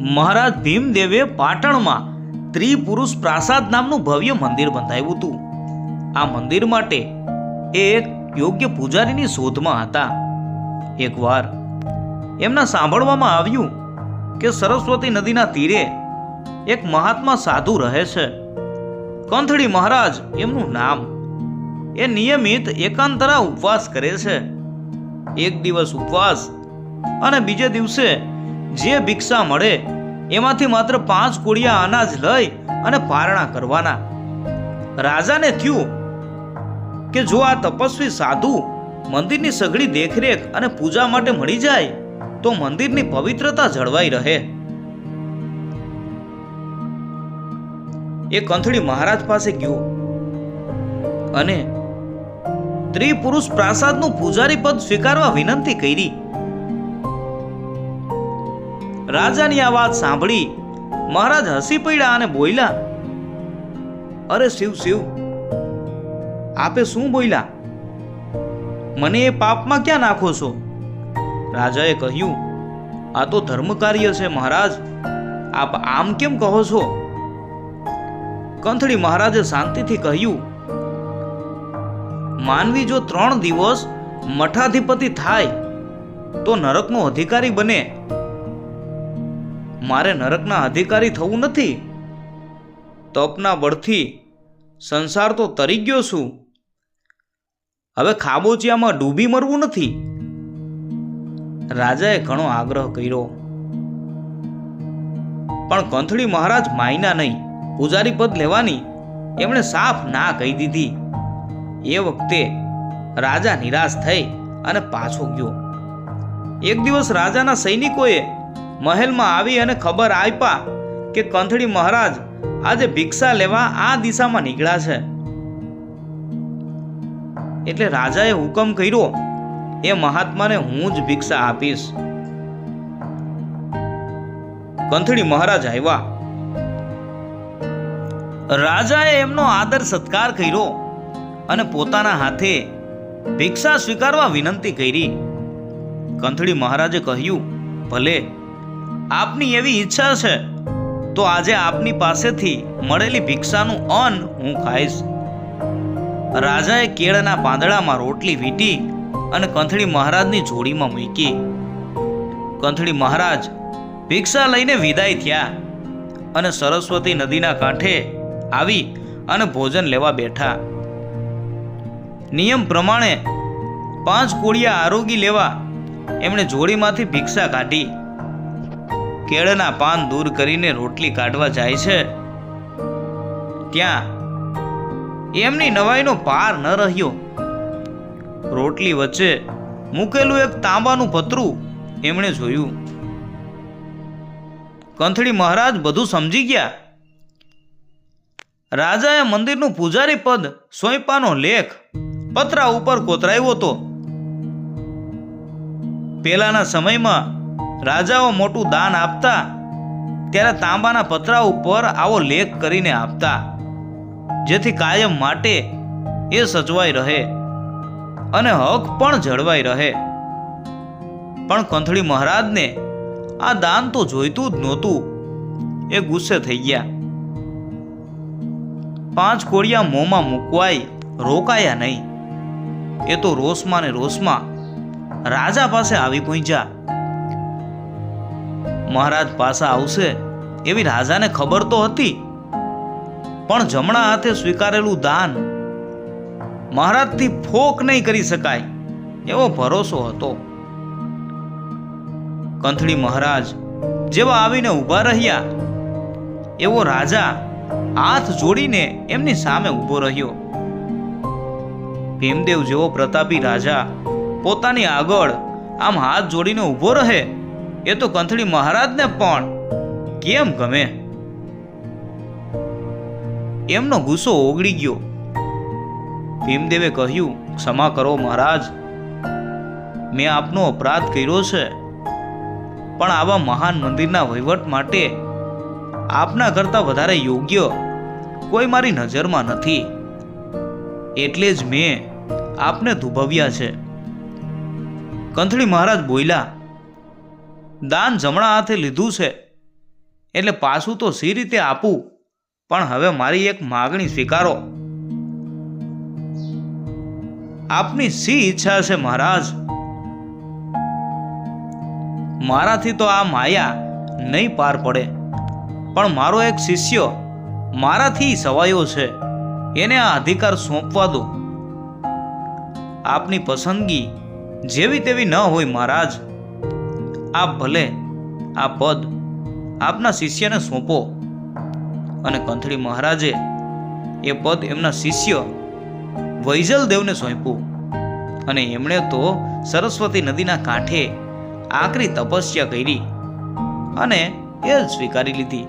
મહારાજ ભીમદેવે પાટણમાં ત્રિપુરુષ પ્રાસાદ નામનું ભવ્ય મંદિર બંધાવ્યું હતું. આ મંદિર માટે એક યોગ્ય પૂજારીની શોધમાં હતા. એકવાર એમના સાંભળવામાં આવ્યું કે સરસ્વતી નદીના તીરે એક મહાત્મા સાધુ રહે છે. કંથળી મહારાજ એમનું નામ એ નિયમિત એકાંતરા ઉપવાસ કરે છે. એક દિવસ ઉપવાસ અને બીજે દિવસે જે ભિક્ષા મળે એમાંથી માત્ર પાંચ કોડિયા અનાજ લઈ અને પારણા કરવાના. રાજાને થયું કે જો આ તપસ્વી સાધુ મંદિરની સઘળી દેખરેખ અને પૂજા માટે મળી જાય, તો મંદિરની પવિત્રતા જળવાઈ રહે. એ કંથળી મહારાજ પાસે ગયો અને ત્રિપુરુષ પ્રાસાદનું પૂજારી પદ સ્વીકારવા વિનંતી કરી. રાજાની આ વાત સાંભળી મહારાજ હસી પડ્યા અને બોલ્યા, અરે શિવ શિવ, આપે શું બોલ્યા? મને એ પાપમાં ક્યાં નાખો છો? રાજાએ કહ્યું, આ તો ધર્મ કાર્ય છે મહારાજ, આપ આમ કેમ કહો છો? કંથળી મહારાજે શાંતિથી કહ્યું, માનવી જો ત્રણ દિવસ મઠાધિપતિ થાય, તો નરકનો અધિકારી બને. મારે નરકના અધિકારી થવું નથી. તપના બળથી સંસાર તો તરી ગયો છું. હવે ખાબોચિયામાં ડૂબી મરવું નથી. રાજાએ ઘણો આગ્રહ કર્યો. પણ કંથળી મહારાજ માયના નહીં. પૂજારી પદ લેવાની એમણે સાફ ના કહી દીધી. એ વખતે રાજા નિરાશ થઈ અને પાછો ગયો. એક દિવસ રાજાના સૈનિકોએ મહેલમાં આવી અને ખબર આપ્યા કે કંથળી મહારાજ આજે ભિક્ષા લેવા આ દિશામાં નીકળ્યા છે. એટલે રાજાએ હુકમ કર્યો, એ મહાત્માને હું જ ભિક્ષા આપીશ. કંથળી મહારાજ આવ્યા. રાજાએ એમનો આદર સત્કાર કર્યો અને પોતાના હાથે ભિક્ષા સ્વીકારવા વિનંતી કરી. કંથળી મહારાજે કહ્યું, ભલે આપની એવી ઈચ્છા છે, તો આજે આપની પાસેથી મળેલી ભિક્ષાનું અન્ન હું ખાઈશ. રાજાએ કેળના પાંદડામાં રોટલી વીંટી અને કંથળી મહારાજની જોડીમાં મૂકી. કંથળી મહારાજ ભિક્ષા લઈને વિદાય થયા અને સરસ્વતી નદીના કાંઠે આવી અને ભોજન લેવા બેઠા. નિયમ પ્રમાણે પાંચ કોળિયા આરોગી લેવા એમણે જોડીમાંથી ભિક્ષા કાઢી. કેળના પાન દૂર કરીને રોટલી કાઢવા જાય છે. ત્યાં એમની નવાઈનો પાર ન રહ્યો. રોટલી વચ્ચે મૂકેલું એક તાંબાનું પતરું એમણે જોયું. કંથળી મહારાજ બધું સમજી ગયા. રાજાએ મંદિરનું પૂજારી પદ સોંપાનો લેખ પતરા ઉપર કોતરાયો હતો. પેલાના સમયમાં રાજાઓ મોટું દાન આપતા ત્યારે તાંબાના પતરા ઉપર આવો લેખ કરીને આપતા, જેથી કાયમ માટે એ સચવાઈ રહે અને હક પણ જળવાઈ રહે. પણ કંથળી મહારાજને આ દાન તો જોઈતું જ નહોતું. એ ગુસ્સે થઈ ગયા. પાંચ કોળિયા મોંમાં મૂકવાય રોકાયા નહીં. એ તો રોષમાં ને રોષમાં રાજા પાસે આવી પહોંચ્યા. મહારાજ પાસા આવશે એવી રાજાને ખબર તો હતી. પણ જમણા હાથે સ્વીકારેલું દાન મહારાજથી ફોક નહીં કરી શકાય એવો ભરોસો હતો. કંથળી મહારાજ જેવા આવીને ઊભા રહ્યા, એવો રાજા હાથ જોડીને એમની સામે ઊભો રહ્યો. ભીમદેવ જેવો પ્રતાપી રાજા પોતાની આગળ આમ હાથ જોડીને ઊભો રહે એ તો કંથળી મહારાજને પણ. કેમ ગમે? એમનો ગુસ્સો ઓગળી ગયો. ભીમદેવે કહ્યું, ક્ષમા કરો મહારાજ. મેં આપનો અપરાધ કર્યો છે. પણ આવા મહાન મંદિરના વહીવટ માટે આપના કરતાં વધારે યોગ્ય કોઈ મારી નજરમાં નથી. એટલે જ મેં આપને દુભવ્યા છે. કંથળી મહારાજ બોલ્યા દાન જમણા હાથે લીધું છે. એટલે પાછું તો સી રીતે આપું. પણ હવે મારી એક માગણી સ્વીકારો. આપની સી ઈચ્છા છે મહારાજ. મારાથી તો આ માયા નહીં પાર પડે. પણ મારો એક શિષ્ય મારાથી સવાયો છે. એને આ અધિકાર સોંપવા દો. આપની પસંદગી જેવી તેવી ન હોય મહારાજ. આપ ભલે આ પદ આપના શિષ્યને સોંપો અને કંથળી મહારાજે એ પદ એમના શિષ્ય વૈજલદેવને સોંપ્યું. અને એમણે તો સરસ્વતી નદીના કાંઠે આકરી તપસ્યા કરી અને એ સ્વીકારી લીધી.